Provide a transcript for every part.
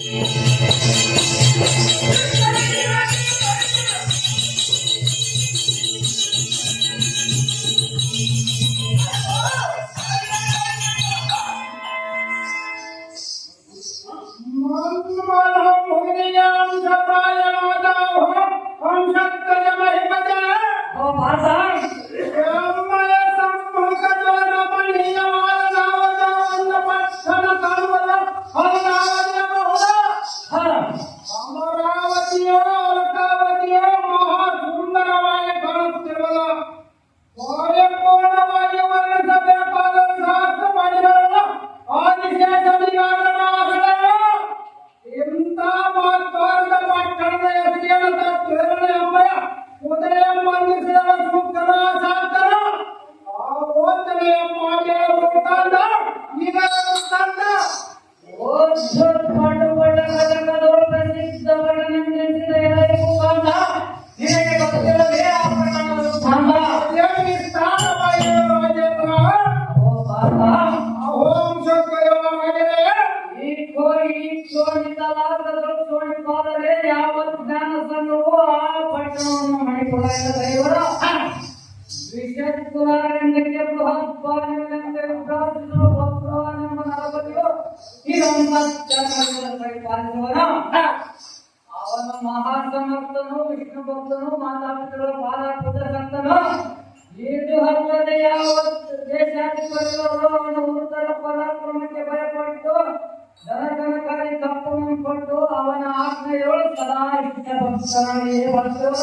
Ella se ಮನಸ್ಥರ ಓದನೇ ಮಾಟ ಪುರಾಯದ ದೇವರು ವಿಶ್ವಕ್ಕೆ ಬೃಹತ್ವಾನಂದ ಬೃಹತ್ವಾನಂಬ ನರಪತಿಯು ಪಾಲಿಸುವನು ಅವನು ಮಹಾಸಮರ್ಥನು ವಿಷ್ಣು ಭಕ್ತನು ಮಾತಾಪಿತೃ ಮಾತಾಪಿತ ಸಂತನು ಇದು ಹಲ್ಲದೆ ಯಾವ ದೇಶಾಧಿಪತಿಗಳು ಅವನ ಉತ್ತರ ಪರಾಕ್ರಮಕ್ಕೆ ಭಯಪಟ್ಟು ಧನಕನಕಾರಿ ತಪ್ಪನ್ನು ಕೊಟ್ಟು ಅವನ ಆಜ್ಞೆಗಳು ಸದಾ ಇಷ್ಟ ಭಕ್ತನಾಗಿಯೇ ಬರ್ತವರು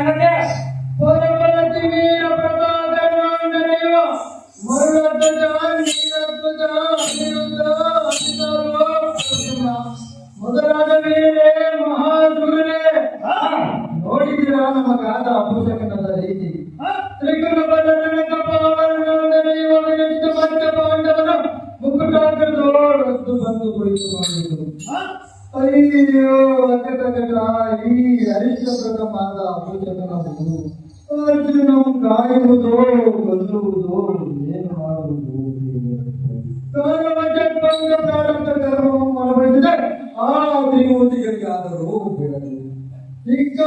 ಕಾದ ಅಪೂರ್ವಕನದ ರೀತಿ ತ್ರಿಕುಣ ಬದಲನ ಪಾವನ ಮುಕ್ಕುಟಾಕರು ಹೊರತು ಬಂದು ಕುಳಿತು ಮಾಡಿದರು ಅಯ್ಯೋ ವೆಂಕಟಕಟ ಈ ಹರಿಶ್ಚಂದ್ರನ ಮಾದ ಅಪೂರ್ವಕನದು ಅರ್ಜುನ ಕಾಯುವುದೋ ಕೊಲ್ಲುವುದೋ ಏನು ಮಾಡುವುದು ಕಾರಣ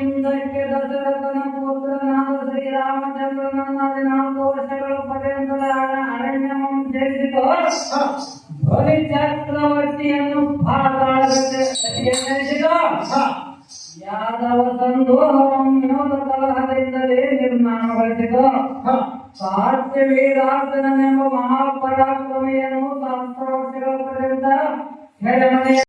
ಎಂದಕ್ಕೆ ದಶರಥನ ಪುತ್ರನಾದ ಶ್ರೀರಾಮಚಂದ್ರನನ್ನಾಗಿ ಹದಿನಾಲ್ಕು ವರ್ಷಗಳು ಪರ್ಯಂತದ ಅರಣ್ಯವನ್ನು ಸೇರಿಸಿತು ಬಲಿ ಚಕ್ರವರ್ತಿಯನ್ನು ಪಾತಾಳಕ್ಕೆ ನಡೆಸಿದ ಯಾದವ ಸಂದೋಹವನ್ನು ವಿನೋದ ಕಲಹದಿಂದಲೇ ನಿರ್ಮಾಣಗೊಳಿಸಿತು ಪಾರ್ಥವೀರಾಜನನೆಂಬ ಮಹಾಪರಾಕ್ರಮಿಯನ್ನು ಸಹಸ್ರ ವರ್ಷಗಳ ಪರ್ಯಂತ ಹೆಡಮನೆಯ